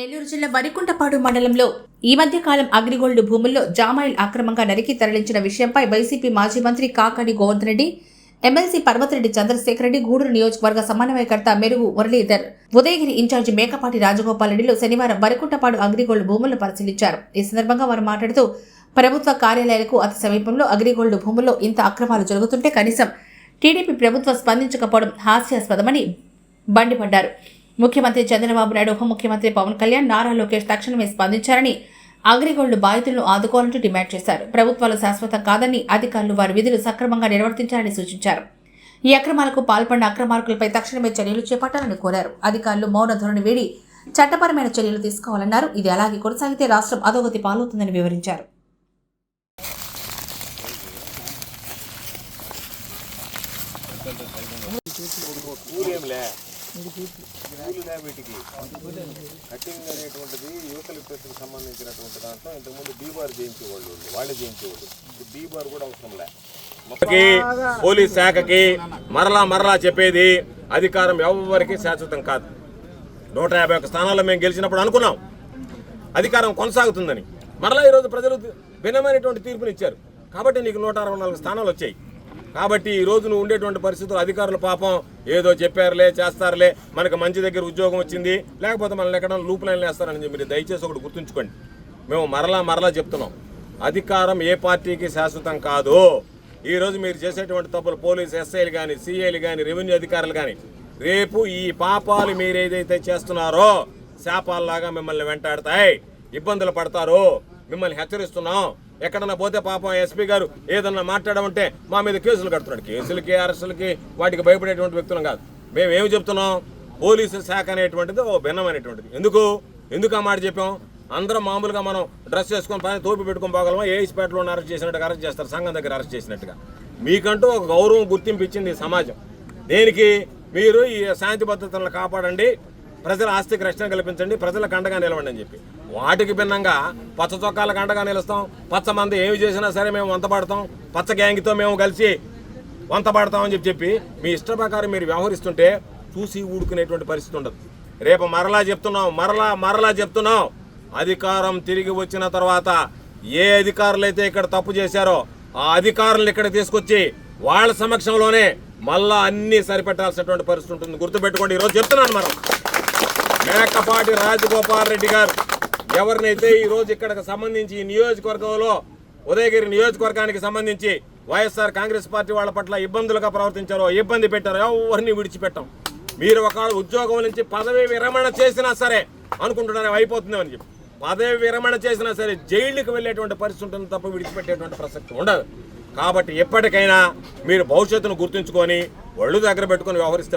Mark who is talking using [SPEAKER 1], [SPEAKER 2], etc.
[SPEAKER 1] నెల్లూరు జిల్లా వరికుంటపాడు మండలంలో ఈ మధ్య కాలం అగ్రిగోల్డ్ భూముల్లో జామాయిల్ అక్రమంగా నరికి తరలించిన విషయంపై వైసీపీ మాజీ మంత్రి కాకాడి గోవర్ధన్ రెడ్డి ఎమ్మెల్సీ పర్వతిరెడ్డి చంద్రశేఖర్ రెడ్డి గూడూరు నియోజకవర్గ సమన్వయకర్త మెరుగు మురళీధర్ ఉదయగిరి ఇన్ఛార్జి మేకపాటి రాజగోపాల్ రెడ్డిలో శనివారం వరికుంటపాడు అగ్రిగోల్డ్ భూములను పరిశీలించారు. ఈ సందర్భంగా వారు మాట్లాడుతూ ప్రభుత్వ కార్యాలయాలకు అతి సమీపంలో అగ్రిగోల్డ్ భూముల్లో ఇంత అక్రమాలు జరుగుతుంటే కనీసం టీడీపీ ప్రభుత్వం స్పందించకపోవడం హాస్యాస్పదమని బండిపడ్డారు. ముఖ్యమంత్రి చంద్రబాబు నాయుడు ఉప ముఖ్యమంత్రి పవన్ కళ్యాణ్ నారా లోకేష్ తక్షణమే స్పందించారని అగ్రిగోల్డ్ బాధితులను ఆదుకోవాలంటూ డిమాండ్ చేశారు. ప్రభుత్వాలు శాశ్వతం కాదని అధికారులు వారి విధులు సక్రమంగా నిర్వర్తించాలని సూచించారు. ఈ అక్రమాలకు పాల్పడిన అక్రమార్కులపై తక్షణమే చర్యలు చేపట్టాలని కోరారు. అధికారులు మౌన ధోరణి వీడి చట్టపరమైన చర్యలు తీసుకోవాలన్నారు. ఇది అలాగే కొనసాగితే రాష్ట్రం అధోగతి పాలవుతుందని వివరించారు.
[SPEAKER 2] ఊరేంలే వీటికి కటింగ్ అనేటువంటిది యూకలిప్టస్కి సంబంధించినటువంటి దాంట్లో ఇంతకుముందు బీబార్ చేయించేవాళ్ళు ఉండే. వాళ్ళే చేయించేవాళ్ళు ఇప్పుడు బీబార్ కూడా అవసరం లే.
[SPEAKER 3] పోలీస్ శాఖకి మరలా మరలా చెప్పేది అధికారం ఎవరికి శాశ్వతం కాదు. నూట యాభై ఒక్క స్థానాల్లో మేము గెలిచినప్పుడు అనుకున్నాం. అధికారం కొనసాగుతుందని. మరలా ఈరోజు ప్రజలు భిన్నమైనటువంటి తీర్పునిచ్చారు. కాబట్టి నీకు నూట అరవై నాలుగు స్థానాలు వచ్చాయి. కాబట్టి ఈ రోజు నువ్వు ఉండేటువంటి పరిస్థితులు అధికారులు పాపం ఏదో చెప్పారులే చేస్తారులే మనకు మంచి దగ్గర ఉద్యోగం వచ్చింది లేకపోతే మనల్ని ఎక్కడ లూప్ లైన్లు వేస్తారని చెప్పి మీరు దయచేసి ఒకటి గుర్తుంచుకోండి. మేము మరలా మరలా చెప్తున్నాం. అధికారం ఏ పార్టీకి శాశ్వతం కాదు ఈరోజు మీరు చేసేటువంటి తప్పులు పోలీస్ ఎస్ఐలు కానీ సిఐలు కానీ రెవెన్యూ అధికారులు కానీ రేపు ఈ పాపాలు మీరు ఏదైతే చేస్తున్నారో శాపాలలాగా మిమ్మల్ని వెంటాడతాయి. ఇబ్బందులు పడతారు. మిమ్మల్ని హెచ్చరిస్తున్నాం. ఎక్కడన్నా పోతే పాపం ఎస్పీ గారు ఏదన్నా మాట్లాడమంటే మా మీద కేసులు కడుతున్నాడు. కేసులకి అరెస్టులకి వాటికి భయపడేటువంటి వ్యక్తులం కాదు. మేము ఏమి చెప్తున్నాం? పోలీసు శాఖ అనేటువంటిది ఓ భిన్నమైనటువంటిది. ఎందుకు? ఎందుకు ఆ మాట చెప్పాం? అందరం మామూలుగా మనం డ్రెస్ చేసుకొని పని తోపి పెట్టుకొని పోగలమా? ఏ ఇస్పేటలో అరెస్ట్ చేసినట్టుగా అరెస్ట్ చేస్తారు? సంఘం దగ్గర అరెస్ట్ చేసినట్టుగా. మీకంటూ ఒక గౌరవం గుర్తింపు ఇచ్చింది సమాజం. దేనికి? మీరు ఈ శాంతి భద్రతలను కాపాడండి. ప్రజల ఆస్తికి రక్షణ కల్పించండి ప్రజలకు అండగా నిలవండి అని చెప్పి. వాటికి భిన్నంగా పచ్చ చొక్కాలకు అండగా నిలుస్తాం. పచ్చ మంది ఏమి చేసినా సరే మేము వంతపడతాం పచ్చ గ్యాంగ్తో మేము కలిసి వంత పడతామని చెప్పి చెప్పి మీ ఇష్ట ప్రకారం మీరు వ్యవహరిస్తుంటే చూసి ఊడుకునేటువంటి పరిస్థితి ఉండదు. రేపు మరలా చెప్తున్నాం మరలా మరలా చెప్తున్నాం. అధికారం తిరిగి వచ్చిన తర్వాత ఏ అధికారులు అయితే ఇక్కడ తప్పు చేశారో ఆ అధికారులు ఇక్కడ తీసుకొచ్చి వాళ్ళ సమక్షంలోనే మళ్ళా అన్నీ సరిపెట్టాల్సినటువంటి పరిస్థితి ఉంటుంది. గుర్తుపెట్టుకోండి. ఈరోజు చెప్తున్నాను మనం. మేకపాటి రాజగోపాల్ రెడ్డి గారు. ఎవరినైతే ఈరోజు ఇక్కడికి సంబంధించి ఈ నియోజకవర్గంలో ఉదయగిరి నియోజకవర్గానికి సంబంధించి వైఎస్ఆర్ కాంగ్రెస్ పార్టీ వాళ్ళ పట్ల ఇబ్బందులుగా ప్రవర్తించారో ఇబ్బంది పెట్టారో ఎవరిని విడిచిపెట్టాం. మీరు ఒక ఉద్యోగం నుంచి పదవి విరమణ చేసినా సరే అనుకుంటున్నారు అయిపోతుందని చెప్పి. పదవి విరమణ చేసినా సరే జైలుకి వెళ్ళేటువంటి పరిస్థితి ఉంటుంది తప్ప విడిచిపెట్టేటువంటి ప్రసక్తి ఉండదు. కాబట్టి ఎప్పటికైనా మీరు భవిష్యత్తును గుర్తుంచుకొని ఒళ్ళు దగ్గర పెట్టుకొని వ్యవహరిస్తే